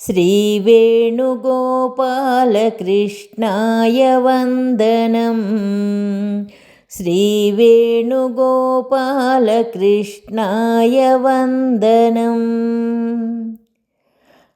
श्रीवेणुगोपालकृष्णाय वन्दनम् శ్రీవేణుగోపాలకృష్ణాయ వందనం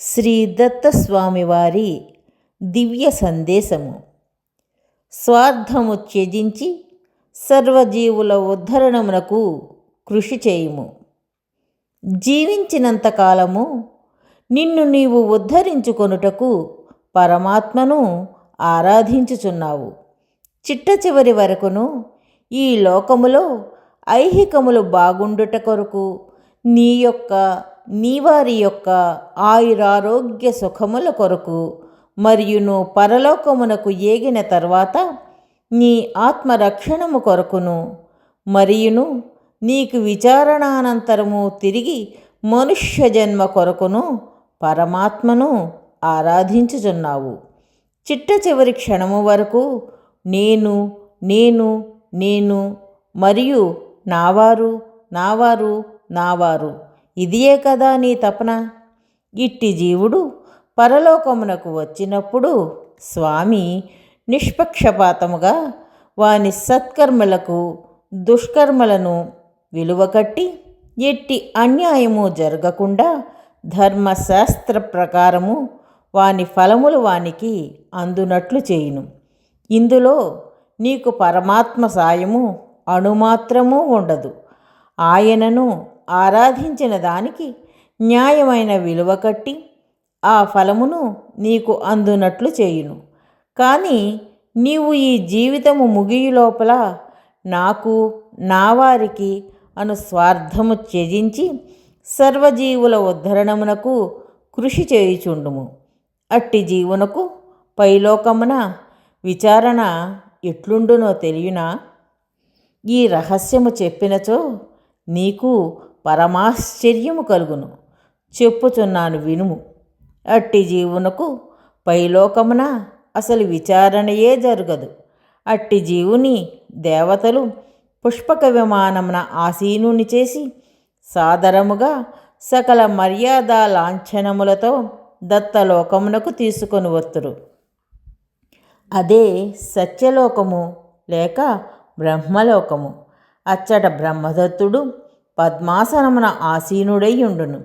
శ్రీ దత్తస్వామివారి దివ్య సందేశము స్వార్థము త్యజించి సర్వజీవుల ఉద్ధరణమునకు కృషి చేయుము జీవించినంతకాలము నిన్ను నీవు ఉద్ధరించుకొనుటకు పరమాత్మను ఆరాధించుచున్నావు. చిట్ట చివరి వరకును ఈ లోకములో ఐహికములు బాగుండుట కొరకు నీ యొక్క నీవారి యొక్క ఆయురారోగ్య సుఖముల కొరకు మరియును పరలోకమునకు ఏగిన తర్వాత నీ ఆత్మరక్షణము కొరకును మరియును నీకు విచారణానంతరము తిరిగి మనుష్య జన్మ కొరకును పరమాత్మను ఆరాధించుచున్నావు. చిట్ట చివరి క్షణము వరకు నేను నేను నేను మరియు నావారు నావారు నావారు. ఇదియే కదా నీ తపన? ఇట్టి జీవుడు పరలోకమునకు వచ్చినప్పుడు స్వామి నిష్పక్షపాతముగా వాని సత్కర్మలకు దుష్కర్మలను విలువకట్టి ఎట్టి అన్యాయము జరగకుండా ధర్మశాస్త్ర ప్రకారము వాని ఫలములు వానికి అందునట్లు చేయును. ఇందులో నీకు పరమాత్మ సాయము అణుమాత్రము ఉండదు. ఆయనను ఆరాధించిన దానికి న్యాయమైన విలువ కట్టి ఆ ఫలమును నీకు అందునట్లు చేయును. కానీ నీవు ఈ జీవితము ముగియు లోపల నాకు నా వారికి అను స్వార్థము త్యజించి సర్వజీవుల ఉద్ధరణమునకు కృషి చేయుచుండుము. అట్టి జీవునకు పైలోకమున విచారణ ఎట్లుండునో తెలియనా? ఈ రహస్యము చెప్పినచో నీకు పరమాశ్చర్యము కలుగును. చెప్పుచున్నాను వినుము. అట్టి జీవునకు పైలోకమున అసలు విచారణయే జరగదు. అట్టి జీవుని దేవతలు పుష్పక విమానమున ఆసీనుని చేసి సాదరముగా సకల మర్యాద లాంఛనములతో దత్తలోకమునకు తీసుకొని వత్తురు. అదే సత్యలోకము లేక బ్రహ్మలోకము. అచ్చట బ్రహ్మదత్తుడు పద్మాసనమున ఆసీనుడై ఉండును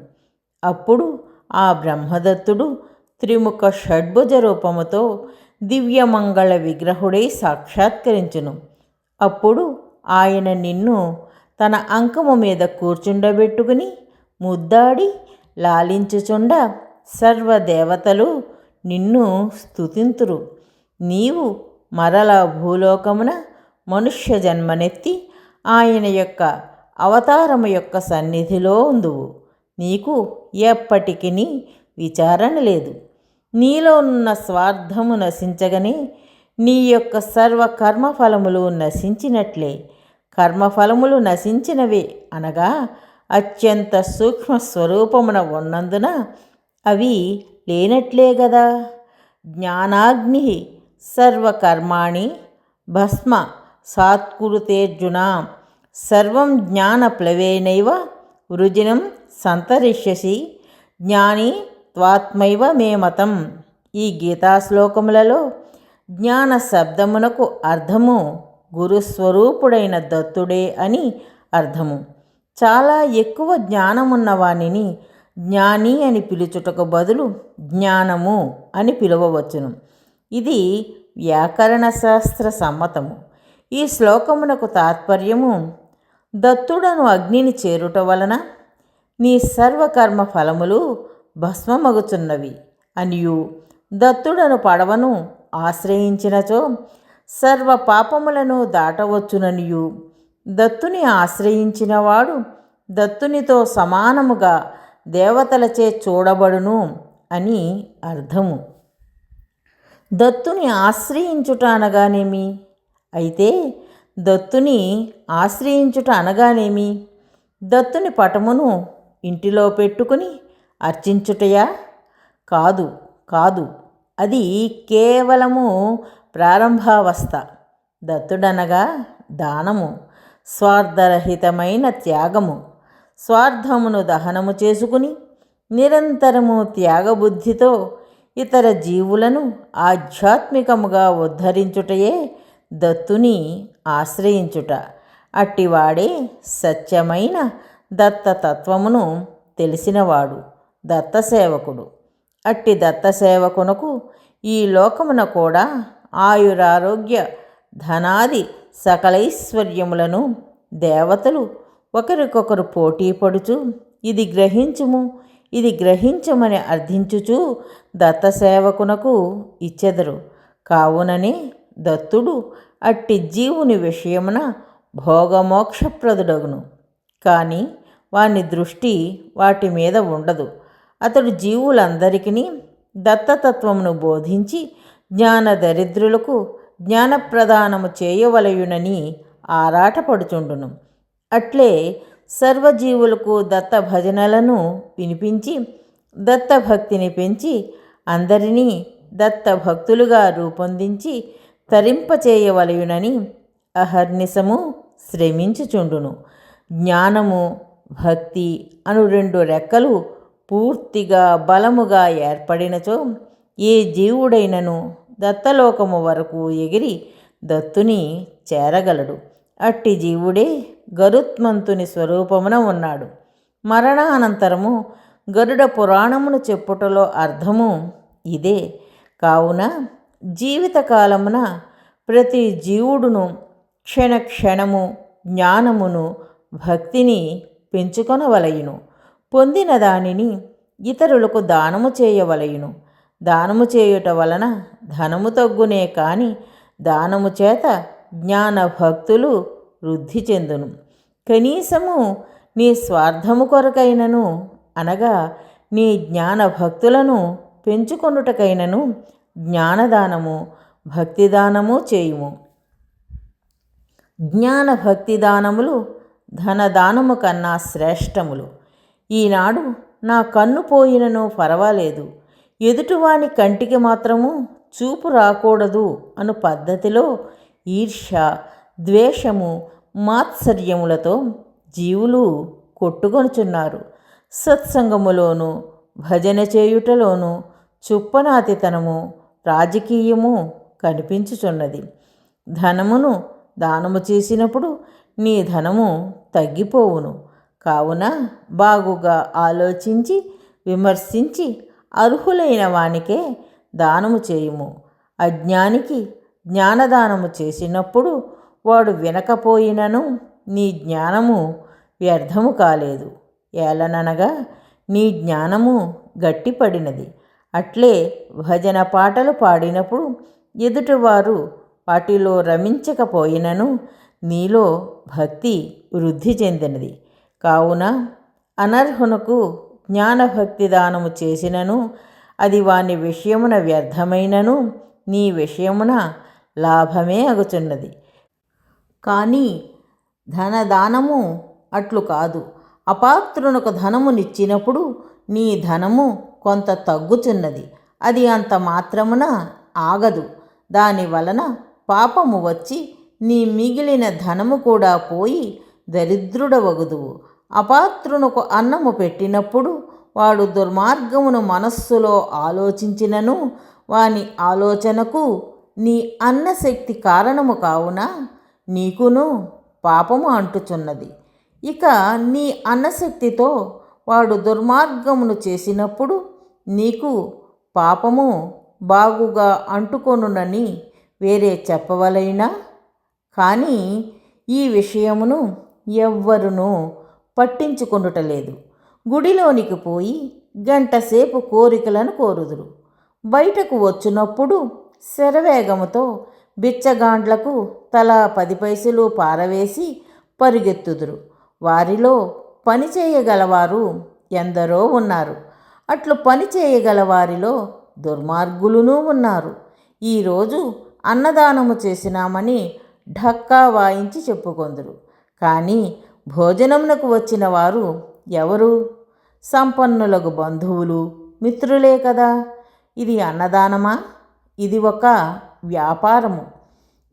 అప్పుడు ఆ బ్రహ్మదత్తుడు త్రిముఖ షడ్భుజ రూపముతో దివ్యమంగళ విగ్రహుడై సాక్షాత్కరించును. అప్పుడు ఆయన నిన్ను తన అంకము మీద కూర్చుండబెట్టుకుని ముద్దాడి లాలించుచుండ సర్వదేవతలు నిన్ను స్థుతింతురు నీవు మరల భూలోకమున మనుష్య జన్మనెత్తి ఆయన యొక్క అవతారము యొక్క సన్నిధిలో ఉందువు. నీకు ఎప్పటికీ విచారణ లేదు. నీలో ఉన్న స్వార్థము నశించగనే నీ యొక్క సర్వ కర్మఫలములు నశించినట్లే. కర్మఫలములు నశించినవే అనగా అత్యంత సూక్ష్మ స్వరూపమున ఉన్నందున అవి లేనట్లే గదా. జ్ఞానాగ్ని సర్వకర్మాణి భస్మ సాత్కురుతేర్జున సర్వం జ్ఞానప్లవేనైవ వృజినం సంతరిష్యసి జ్ఞాని త్వాత్మైవ మే మతం. ఈ గీతాశ్లోకములలో జ్ఞాన శబ్దమునకు అర్థము గురుస్వరూపుడైన దత్తుడే అని అర్థము. చాలా ఎక్కువ జ్ఞానమున్న వానిని జ్ఞాని అని పిలుచుటకు బదులు జ్ఞానము అని పిలువవచ్చును. ఇది వ్యాకరణ శాస్త్ర సమ్మతము. ఈ శ్లోకమునకు తాత్పర్యము దత్తుడను అగ్నిని చేరుట వలన నీ సర్వకర్మ ఫలములు భస్మమగుచున్నవి అనియు. దత్తుడను పడవను ఆశ్రయించినచో సర్వ పాపములను దాటవచ్చుననియు. దత్తుని ఆశ్రయించినవాడు దత్తునితో సమానముగా దేవతలచే చూడబడును అని అర్థము. దత్తుని ఆశ్రయించుట అనగానేమి అయితే దత్తుని ఆశ్రయించుట అనగానేమి? దత్తుని పటమును ఇంటిలో పెట్టుకుని అర్చించుటయా? కాదు కాదు. అది కేవలము ప్రారంభావస్థ. దత్తుడనగా దానము స్వార్థరహితమైన త్యాగము. స్వార్థమును దహనము చేసుకుని నిరంతరము త్యాగబుద్ధితో ఇతర జీవులను ఆధ్యాత్మికముగా ఉద్ధరించుటయే దత్తుని ఆశ్రయించుట. అట్టివాడే సత్యమైన దత్తతత్వమును తెలిసినవాడు దత్తసేవకుడు. అట్టి దత్తసేవకునకు ఈ లోకమున కూడా ఆయురారోగ్య ధనాది సకలైశ్వర్యములను దేవతలు ఒకరికొకరు పోటీ పడుచు ఇది గ్రహించుము ఇది గ్రహించమని అర్థించుచు దత్తసేవకునకు ఇచ్చెదరు. కావుననే దత్తుడు అట్టి జీవుని విషయమున భోగమోక్షప్రదుడగును. కానీ వాని దృష్టి వాటి మీద ఉండదు. అతడు జీవులందరికీ దత్తతత్వమును బోధించి జ్ఞాన దరిద్రులకు జ్ఞానప్రదానము చేయవలయునని ఆరాటపడుచుండును. అట్లే సర్వజీవులకు దత్త భజనలను వినిపించి దత్తభక్తిని పెంచి అందరినీ దత్త భక్తులుగా రూపొందించి తరింపచేయవలయునని అహర్నిశము శ్రమించుచుండును. జ్ఞానము భక్తి అను రెండు రెక్కలు పూర్తిగా బలముగా ఏర్పడినచో ఏ జీవుడైనను దత్తలోకము వరకు ఎగిరి దత్తుని చేరగలడు. అట్టి జీవుడే గరుత్మంతుని స్వరూపమున ఉన్నాడు. మరణానంతరము గరుడ పురాణమును చెప్పుటలో అర్థము ఇదే. కావున జీవితకాలమున ప్రతి జీవుడును క్షణ క్షణము జ్ఞానమును భక్తిని పెంచుకొనవలయును. పొందిన దానిని ఇతరులకు దానము చేయవలయును. దానము చేయుట వలన ధనము తగ్గునే కాని దానము చేత జ్ఞాన భక్తులు వృద్ధి చెందును. కనీసము నీ స్వార్థము కొరకైనను అనగా నీ జ్ఞాన భక్తులను పెంచుకొనుటకైనను జ్ఞానదానము భక్తిదానము చేయుము. జ్ఞాన భక్తిదానములు ధనదానము కన్నా శ్రేష్టములు. ఈనాడు నా కన్ను పోయినను పర్వాలేదు. ఎదుటివాని కంటికి మాత్రము చూపు రాకూడదు అను పద్ధతిలో ఈర్ష్య ద్వేషము మాత్సర్యములతో జీవులు కొట్టుకొనుచున్నారు. సత్సంగములోను భజన చేయుటలోను చుప్పనాతితనము రాజకీయము కనిపించుచున్నది. ధనమును దానము చేసినప్పుడు నీ ధనము తగ్గిపోవును. కావున బాగుగా ఆలోచించి విమర్శించి అర్హులైన వానికే దానము చేయుము. అజ్ఞానికి జ్ఞానదానము చేసినప్పుడు వాడు వినకపోయినను నీ జ్ఞానము వ్యర్థము కాలేదు. ఏలననగా నీ జ్ఞానము గట్టిపడినది. అట్లే భజన పాటలు పాడినప్పుడు ఎదుటివారు వాటిలో రమించకపోయినను నీలో భక్తి వృద్ధి చెందినది. కావున అనర్హునకు జ్ఞానభక్తి దానము చేసినను అది వాని విషయమున వ్యర్థమైనను నీ విషయమున లాభమే అగుచున్నది. కానీ ధనదానము అట్లు కాదు. అపాత్రునకు ధనమునిచ్చినప్పుడు నీ ధనము కొంత తగ్గుచున్నది. అది అంత మాత్రమున ఆగదు. దాని వలన పాపము వచ్చి నీ మిగిలిన ధనము కూడా పోయి దరిద్రుడవగుదువు. అపాత్రునకు అన్నము పెట్టినప్పుడు వాడు దుర్మార్గమును మనస్సులో ఆలోచించినను వాని ఆలోచనకు నీ అన్నశక్తి కారణము కావున నీకును పాపము అంటుచున్నది. ఇక నీ అన్నశక్తితో వాడు దుర్మార్గమును చేసినప్పుడు నీకు పాపము బాగుగా అంటుకొనునని వేరే చెప్పవలైనా? కానీ ఈ విషయమును ఎవ్వరునూ పట్టించుకొనుటలేదు. గుడిలోనికి పోయి గంటసేపు కోరికలను కోరుదురు. బయటకు వచ్చినప్పుడు శరవేగముతో బిచ్చగాండ్లకు తలా పది పైసలు పారవేసి పరుగెత్తుదురు. వారిలో పని చేయగలవారు ఎందరో ఉన్నారు. అట్లు పని చేయగల వారిలో దుర్మార్గులునూ ఉన్నారు. ఈరోజు అన్నదానము చేసినామని ఢక్కా వాయించి చెప్పుకొందురు. కానీ భోజనమునకు వచ్చిన వారు ఎవరు? సంపన్నులకు బంధువులు మిత్రులే కదా. ఇది అన్నదానమా? ఇది ఒక వ్యాపారము.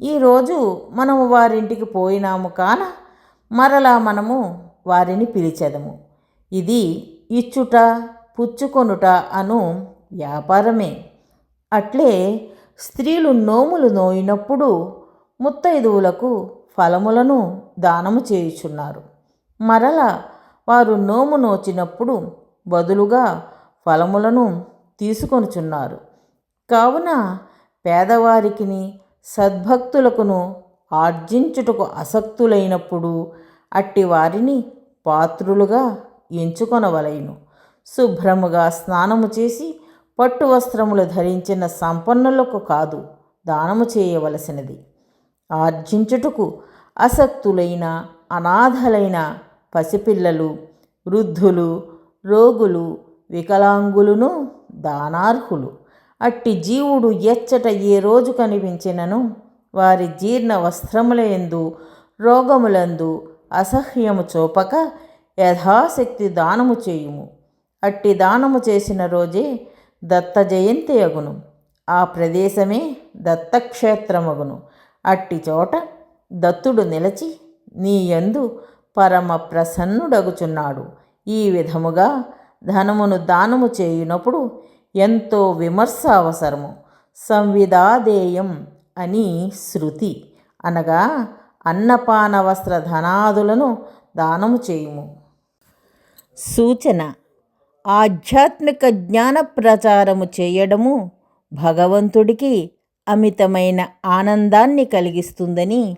ఈరోజు మనము వారింటికి పోయినాము కాన మరలా మనము వారిని పిలిచెదము. ఇది ఇచ్చుట పుచ్చుకొనుట అను వ్యాపారమే. అట్లే స్త్రీలు నోములు నోయినప్పుడు ముత్తైదువులకు ఫలములను దానము చేయుచున్నారు. మరల వారు నోము నోచినప్పుడు బదులుగా ఫలములను తీసుకొనుచున్నారు. కావున పేదవారికిని సద్భక్తులకును ఆర్జించుటకు అసక్తులైనప్పుడు అట్టి వారిని పాత్రులుగా ఎంచుకొనవలైను. శుభ్రముగా స్నానము చేసి పట్టు వస్త్రములు ధరించిన సంపన్నులకు కాదు దానము చేయవలసినది. ఆర్జించుటకు అసక్తులైన అనాథలైన పసిపిల్లలు వృద్ధులు రోగులు వికలాంగులను దానార్హులు. అట్టి జీవుడు ఎచ్చట ఏ రోజు కనిపించినను? వారి జీర్ణ వస్త్రములందు రోగములందు అసహ్యము చూపక యథాశక్తి దానము చేయుము. అట్టి దానము చేసిన రోజే దత్త జయంతి అగును. ఆ ప్రదేశమే దత్తక్షేత్రమగును. అట్టి చోట దత్తుడు నిలచి నీ యందు పరమ ప్రసన్నుడగుచున్నాడు. ఈ విధముగా ధనమును దానము చేయునప్పుడు ఎంతో విమర్శ అవసరము. సంవిధాదేయం అని శృతి అనగా అన్నపాన వస్త్ర ధనాదులను దానము చేయుము. సూచన ఆధ్యాత్మిక జ్ఞాన ప్రచారము చేయడము భగవంతుడికి అమితమైన ఆనందాన్ని కలిగిస్తుందని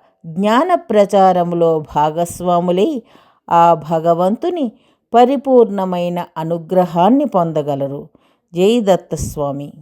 జ్ఞాన ప్రచారములో భాగస్వాములై ఆ భగవంతుని పరిపూర్ణమైన అనుగ్రహాన్ని పొందగలరు. జై దత్తస్వామి